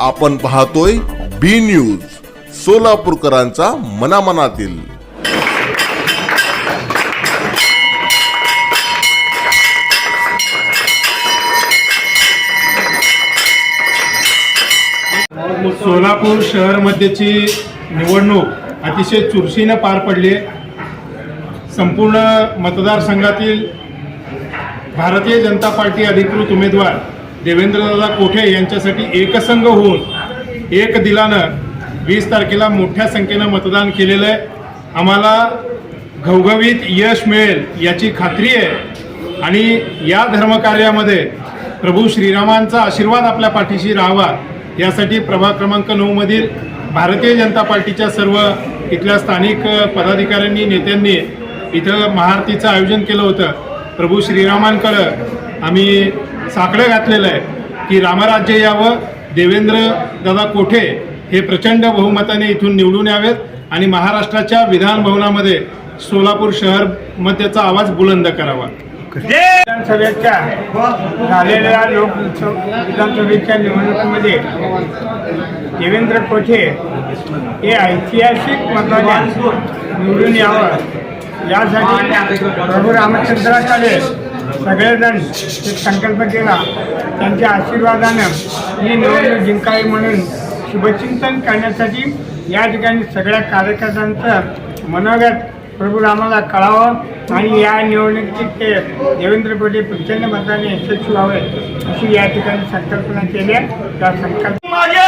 आपण पाहतोय बी न्यूज सोलापूरकरांचा मनामनातील. सोलापूर शहर मध्येची निवडणूक अतिशय चुरशीनं पार पडली. संपूर्ण मतदारसंघातील भारतीय जनता पार्टी अधिकृत उमेदवार देवेंद्रदादा कोठे यांच्यासाठी एकसंघ होऊन एक दिलानं वीस तारखेला मोठ्या संख्येनं मतदान केलेलं आहे. आम्हाला घवघवीत यश मिळेल याची खात्री आहे. आणि या धर्मकार्यामध्ये प्रभू श्रीरामांचा आशीर्वाद आपल्या पाठीशी राहावा यासाठी प्रभाग क्रमांक नऊमधील भारतीय जनता पार्टीच्या सर्व इथल्या स्थानिक पदाधिकाऱ्यांनी नेत्यांनी इथं महाआरतीचं आयोजन केलं होतं. प्रभू श्रीरामांकडं आम्ही साकडं घातलेलं आहे की रामराज्य यावं देवेंद्र दादा कोठे हे प्रचंड बहुमताने इथून निवडून यावेत आणि महाराष्ट्राच्या विधान भवनामध्ये सोलापूर शहर मतेचा आवाज बुलंद करावा. विधानसभेच्या झालेल्या लोक विधानसभेच्या निवडणुकीमध्ये देवेंद्र कोठे हे ऐतिहासिक मताने निवडून यावं यासाठी प्रभू रामचंद्राकडे सगळेजण एक संकल्प केला. त्यांच्या आशीर्वादानं ही निवडणूक जिंकावी म्हणून शुभचिंतन करण्यासाठी या ठिकाणी सगळ्या कार्यकर्त्यांचं मनोगत प्रभू रामाला कळावं आणि या निवडणुकीत ते देवेंद्र कोटे प्रचंड मताने यशस्वी व्हावे अशी या ठिकाणी संकल्पना केली त्या संकल्प माझ्या